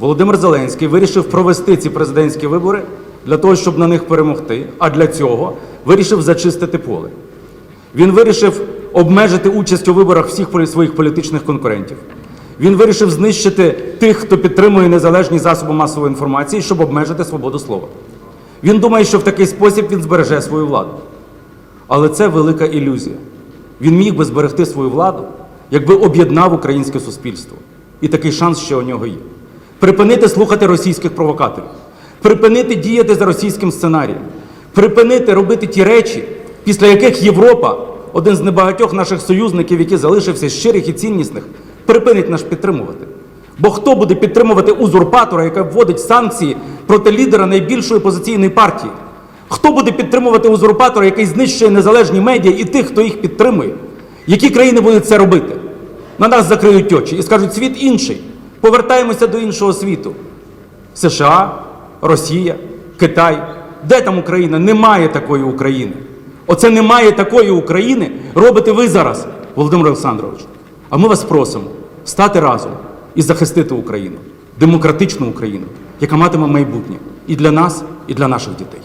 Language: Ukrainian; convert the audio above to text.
Володимир Зеленський вирішив провести ці президентські вибори для того, щоб на них перемогти, а для цього вирішив зачистити поле. Він вирішив обмежити участь у виборах всіх своїх політичних конкурентів. Він вирішив знищити тих, хто підтримує незалежні засоби масової інформації, щоб обмежити свободу слова. Він думає, що в такий спосіб він збереже свою владу. Але це велика ілюзія. Він міг би зберегти свою владу, якби об'єднав українське суспільство. І такий шанс ще у нього є. Припинити слухати російських провокаторів, припинити діяти за російським сценарієм, припинити робити ті речі, після яких Європа, один з небагатьох наших союзників, який залишився щирих і ціннісних, припинить нас підтримувати. Бо хто буде підтримувати узурпатора, яка вводить санкції проти лідера найбільшої опозиційної партії? Хто буде підтримувати узурпатора, який знищує незалежні медіа і тих, хто їх підтримує? Які країни будуть це робити? На нас закриють очі і скажуть, світ інший. Повертаємося до іншого світу. США, Росія, Китай. Де там Україна? Немає такої України. Оце немає такої України робите ви зараз, Володимир Олександрович. А ми вас просимо стати разом і захистити Україну, демократичну Україну, яка матиме майбутнє і для нас, і для наших дітей.